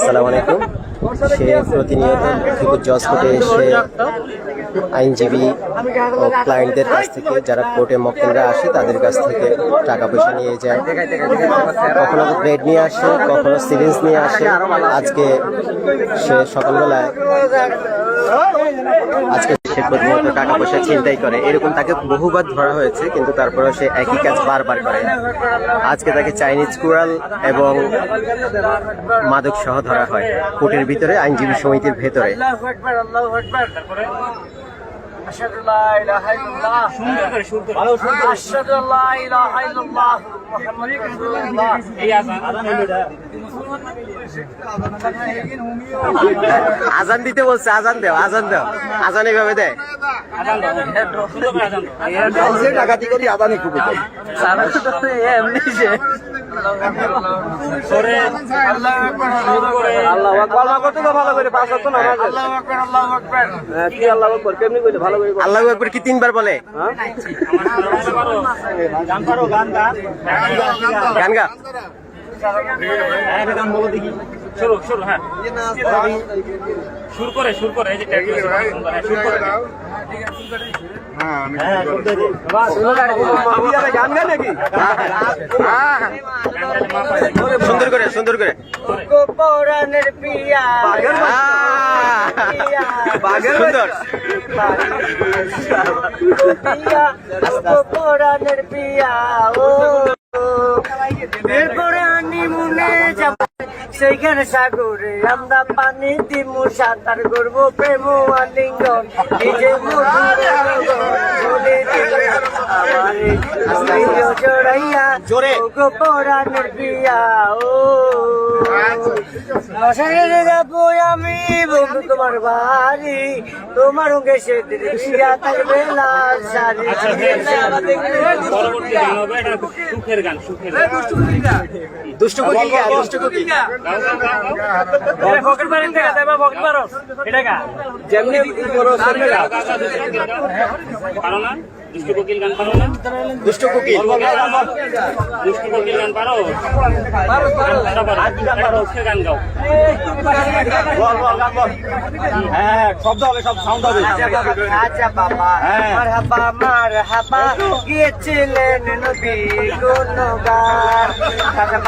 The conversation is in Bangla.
সালাম আলাইকুম সে প্রতিনিয়ত জজ কোর্টে এসে আইনজীবী ও ক্লায়েন্টদের কাছ থেকে যারা কোর্টে মক্কেলরা আসে তাদের কাছ থেকে টাকা পয়সা নিয়ে যায় কখনো ব্রেড নিয়ে আসে কখনো সিরিঞ্জ নিয়ে আসে আজকে সে সকালবেলায় আজকে সে প্রতিনিয়ত টাকা পয়সা ছিনতাই করে এরকম তাকে বহুবার ধরা হয়েছে কিন্তু তারপরেও সে একই কাজ বারবার করে আজকে তাকে চাইনিজ কুড়াল এবং মাদক সহ ধরা হয় কোর্টের ভিতরে আইনজীবী সমিতির ভেতরে আশহাদু লা ইলাহা ইল্লাল্লাহ আশহাদু লা ইলাহা ইল্লাল্লাহ আজান দিতে বলছে আজান দেও আজান দেও। আজান এইভাবে দেয়। ডাকাতি করি খুব আল্লাহু ভালো করে পাঁচ হ্যাঁ, কি আল্লাহ আকবার? কেমনি কইলে? ভালো করে আল্লাহ একবার কি তিনবার বলে? গান গা। শুরু শুরু হ্যাঁ। শুরু করে শুরু করে এই যে ট্যাগ দিয়েছে, শুরু করে। ভাবি আরে গান গায় নাকি? সুন্দর করে সুন্দর করে। পিয়া সুন্দর পিয়া। পরানের পিয়া ও যাব সেইখানে সাগরে আমরা পানি দিমু সাঁতার করব প্রেম আলিঙ্গন। নিজে জোরে। গো পরানের পিয়া ও। মশাইরে যাব আমি বন্ধু তোমার বাড়ি। তোমার সঙ্গে সে দিয়া থাকবে লাল শাড়ি। সুখের গান সুখের দুষ্টু কুকি দুষ্টু কুকি দেবা এটা যেমনি করো সেমনি দুষ্টু কোকিল গান পারো না? দুষ্টু কোকিল। দুষ্টু কোকিল গান পারো? গান গাও। বল বল গান বল। হ্যাঁ শব্দ হবে সব সাউন্ড হবে। আচ্ছা বাবা হ্যাঁ। মারহাবা মারহাবা গিয়েছিলেন নবী কোন গান